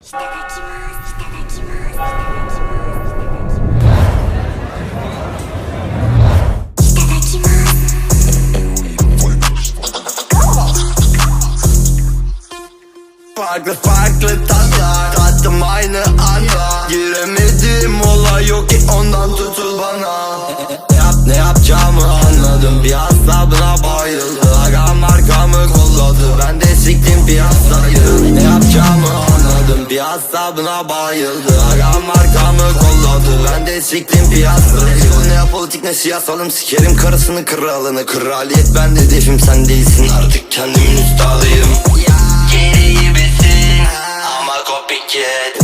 いただきますいただきますいただきます Farklı farklı tatlar Tattım aynı anda Giremedim olay yok ki ondan anladım Bir asabına bayıldı. Agam arkamı kolladı. Ben de siktim piyasayı. Ne politik ne siyasalım Sikerim karısını kralını. Kraliyet bende hedefim sen değilsin. Artık kendimin üstadıyım. Geri gibisin ama copycat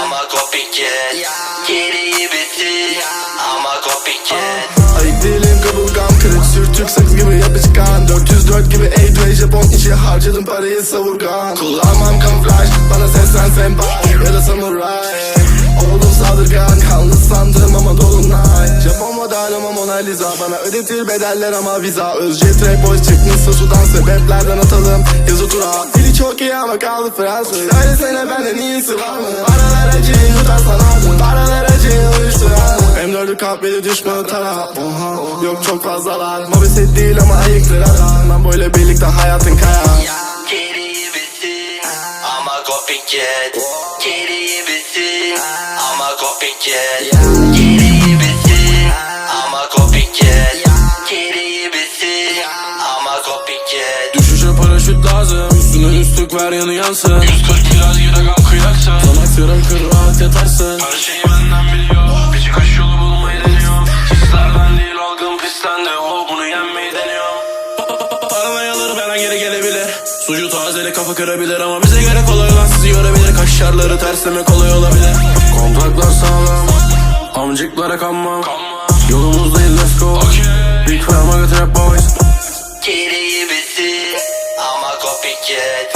ama copycat Geri gibisin ama copycat parayı savurgan Kullanmam kamuflaj bana seslen senpai ya da samuray. Oğlum saldırgan kanlı sandım ama dolunay. Japon model ama Mona Lisa. Bana ödetir bedeller ama viza. Özce trap boys çıkmışsa sudan sebeplerden atalım. Yazı tura Dili çok iyi ama kaldı Fransız. Söylesene benden iyisi var mı? Paralar acı yutarsan aldın Paralar acı uyuşturan M4'ü kahveli düşmanı tara. Yok çok fazlalar Mobeset değil ama ayıktır Ben böyle birlikte hayatın kaya copycat Geri gibisin ama copycat Geri gibisin ama copycat Geri gibisin ama copycat Düşüşe paraşüt lazım Üstüne üstlük ver yanı yansın. 140 kiraz yine gam kıyaksın Sana sıram kır rahat yatarsın. Her şeyi benden biliyor Bir çıkış yolu bulmayı deniyorum Hislerden değil algım pislendi O bunu yenmeyi deniyor. Paranoyaları benden geri gelebilir. Sucu tazeli kafa kırabilir Ama bize göre kolay olan sizi görebilir Kaşarları tersleme kolay olabilir. Kontraklar sağlam Amcıklara kanmam Yolumuz değil let's go. Big götür hep boys. Geri gibisin ama copycat